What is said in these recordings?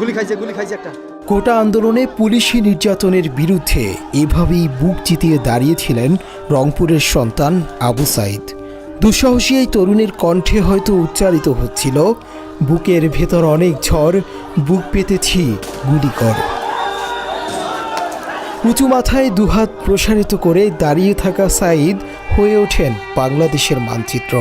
গুলি খাইছে গুলি খাইছে একটা। কোটা আন্দোলনে পুলিশি নির্যাতনের বিরুদ্ধে এভাবেই বুক চিতিয়ে দাঁড়িয়েছিলেন রংপুরের সন্তান আবু সাইদ। দুঃসাহসী এই তরুণের কণ্ঠে হয়তো উচ্চারিত হচ্ছিল, বুকের ভেতর অনেক ঝড়, বুক পেতেছি গুলি কর উঁচু মাথায় দুহাত প্রসারিত করে দাঁড়িয়ে থাকা সাইদ হয়ে ওঠেন বাংলাদেশের মানচিত্র।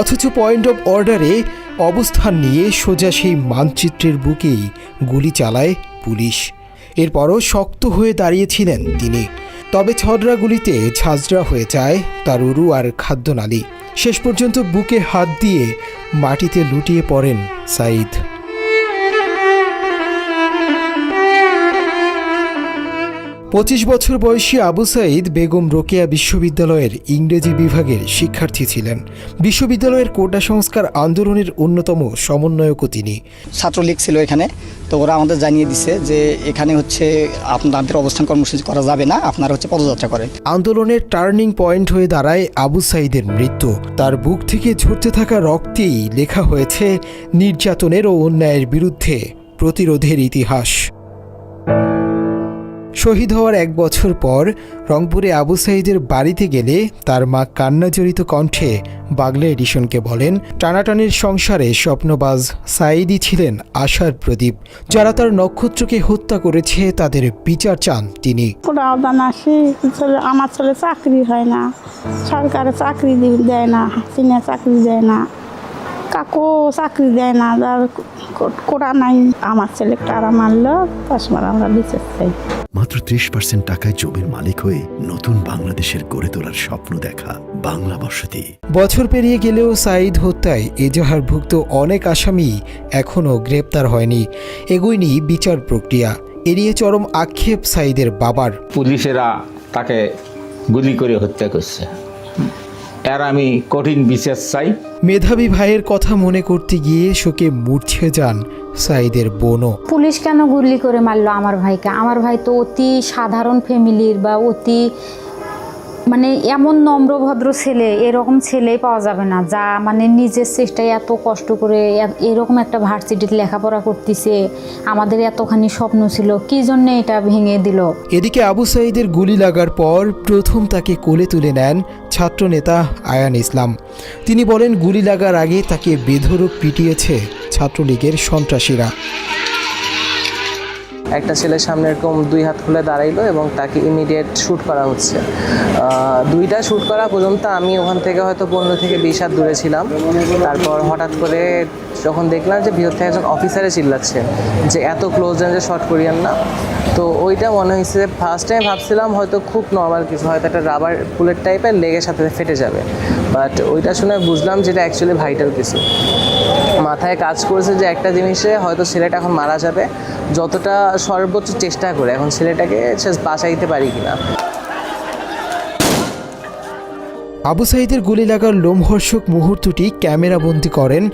অথচ পয়েন্ট অফ অর্ডারে অবস্থান নিয়ে সোজা সেই মানচিত্রের বুকেই গুলি চালায় পুলিশ। এরপরও শক্ত হয়ে দাঁড়িয়েছিলেন তিনি। তবে ছড়রা গুলিতে ঝাঁঝরা হয়ে যায় তার উরু আর খাদ্যনালী। শেষ পর্যন্ত বুকে হাত দিয়ে মাটিতে লুটিয়ে পড়েন সাইদ পঁচিশ বছর বয়সী আবু সাইদ বেগম রোকেয়া বিশ্ববিদ্যালয়ের ইংরেজি বিভাগের শিক্ষার্থী ছিলেন। বিশ্ববিদ্যালয়ের কোটা সংস্কার আন্দোলনের অন্যতম সমন্বয়কও তিনি। ছাত্রলীগ ছিল এখানে তো ওরা আমাদের জানিয়ে দিছে যে এখানে হচ্ছে আপনাদের অবস্থান কর্মসূচি করা যাবে না আপনারা হচ্ছে পদযাত্রা করেন। আন্দোলনের টার্নিং পয়েন্ট হয়ে দাঁড়ায় আবু সাইদের মৃত্যু। তার বুক থেকে ঝরতে থাকা রক্তেই লেখা হয়েছে নির্যাতনের ও অন্যায়ের বিরুদ্ধে প্রতিরোধের ইতিহাস। শহীদ হওয়ার এক বছর পর রংপুরে আবু সাইদের বাড়িতে গেলে তার মা কান্নাজড়িত কণ্ঠে বাংলা এডিশনকে বলেন, টানাটানির সংসারে স্বপ্নবাজ সাইদই ছিলেন আশার প্রদীপ। যারা তার নক্ষত্রকে হত্যা করেছে, তাদের বিচার চান তিনি। আমার ছেলে চাকরি হয় না। সরকারে চাকরি দেয় না চাকরি দেয় না। কাকু চাকরি দেয় না যার কো- কোটা নাই। আমার ছেলে টারা মারলো তসময় আমরা বিচার চাই। মাত্র ত্রিশ পার্সেন্ট টাকায় জমির মালিক হয়ে নতুন বাংলাদেশের গড়ে তোলার স্বপ্ন দেখা বাংলা বসতি। বছর পেরিয়ে গেলেও সাইদ হত্যায় এজাহারভুক্ত অনেক আসামি এখনও গ্রেপ্তার হয়নি। এগোয়নি বিচার প্রক্রিয়া। এড়িয়ে চরম আক্ষেপ সাইদের বাবার। পুলিশেরা তাকে গুলি করে হত্যা করছে। এর আমি কঠিন বিচার চাই। মেধাবী ভাইয়ের কথা মনে করতে গিয়ে শোকে মূর্ছে যান সাইদের বোনও। পুলিশ কেন গুলি করে মারলো আমার ভাইকে? আমার ভাই তো অতি সাধারণ ফ্যামিলির বা অতি মানে এমন নম্র ভদ্র ছেলে এরকম ছেলেই পাওয়া যাবে না। যা মানে নিজের চেষ্টায় এত কষ্ট করে এরকম একটা ভার্সিটিতে লেখাপড়া করতেছে আমাদের এতখানি স্বপ্ন ছিল কি জন্য এটা ভেঙে দিল? এদিকে আবু সাইদের গুলি লাগার পর প্রথম তাকে কোলে তুলে নেন ছাত্রনেতা আয়ান ইসলাম। তিনি বলেন, গুলি লাগার আগে তাকে বেধরক পিটিয়েছে ছাত্রলীগের সন্ত্রাসীরা। একটা ছেলের সামনে এরকম দুই হাত খুলে দাঁড়াইলো এবং তাকে ইমিডিয়েট শ্যুট করা হচ্ছে। দুইটা শ্যুট করা পর্যন্ত আমি ওখান থেকে হয়তো পনেরো থেকে বিশ হাত দূরে ছিলাম। তারপর হঠাৎ করে যখন দেখলাম যে ভিতর থেকে একজন অফিসারে চিল্লাচ্ছে, যে এত ক্লোজ রেঞ্জে শট করিয়েন না। তো ওইটা মনে হয়েছে ফার্স্ট টাইম ভাবছিলাম হয়তো খুব নর্মাল কিছু, হয়তো একটা রাবার বুলেট টাইপের লেগে সাথে ফেটে যাবে। বাট ওইটা শুনে বুঝলাম যেটা অ্যাকচুয়ালি ভাইটাল কিছু। মাথায় কাজ করেছে যে একটা জিনিসে হয়তো ছেলেটা এখন মারা যাবে, যতটা সর্বোচ্চ চেষ্টা করে, এখন ছেলেটাকে শেষ বাঁচাইতে পারি কিনা। আবু সাইদের গুলি লাগার লোমহর্ষক মুহূর্তটি ক্যামেরাবন্দি করেন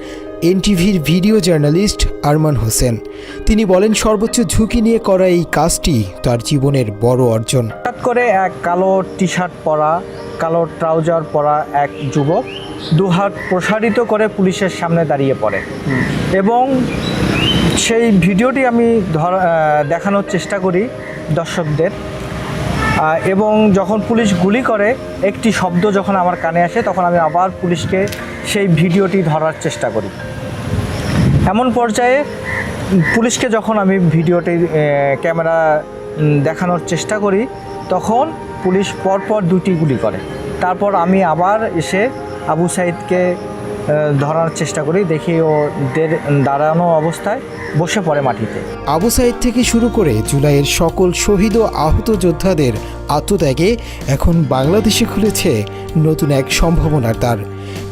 এনটিভির ভিডিও জার্নালিস্ট আরমান হোসেন। তিনি বলেন, সর্বোচ্চ ঝুঁকি নিয়ে করা এই কাজটি তার জীবনের বড় অর্জন। হঠাৎ করে এক কালো টি শার্ট পরা, কালো ট্রাউজার পরা এক যুবক দুহাত প্রসারিত করে পুলিশের সামনে দাঁড়িয়ে পড়ে। এবং সেই ভিডিওটি আমি ধর দেখানোর চেষ্টা করি দর্শকদের। এবং যখন পুলিশ গুলি করে, একটি শব্দ যখন আমার কানে আসে, তখন আমি আবার পুলিশকে সেই ভিডিওটি ধরার চেষ্টা করি। এমন পর্যায়ে পুলিশকে যখন আমি ভিডিওটি ক্যামেরা দেখানোর চেষ্টা করি, তখন পুলিশ পরপর দুটি গুলি করে। তারপর আমি আবার এসে আবু সাইদকে ধরার চেষ্টা করি, দেখি ও দাঁড়ানো অবস্থায় বসে পড়ে মাটিতে। আবু সাইদ থেকে শুরু করে জুলাইয়ের সকল শহীদ ও আহত যোদ্ধাদের আত্মত্যাগে এখন বাংলাদেশে খুলেছে নতুন এক সম্ভাবনার দ্বার।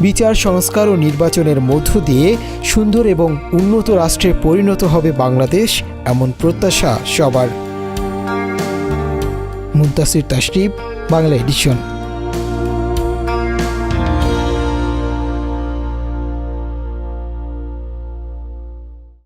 বিচার, সংস্কার ও নির্বাচনের মধ্য দিয়ে সুন্দর এবং উন্নত রাষ্ট্রে পরিণত হবে বাংলাদেশ, এমন প্রত্যাশা সবার। মুন্তাসির তাশরিফ, বাংলা এডিশন।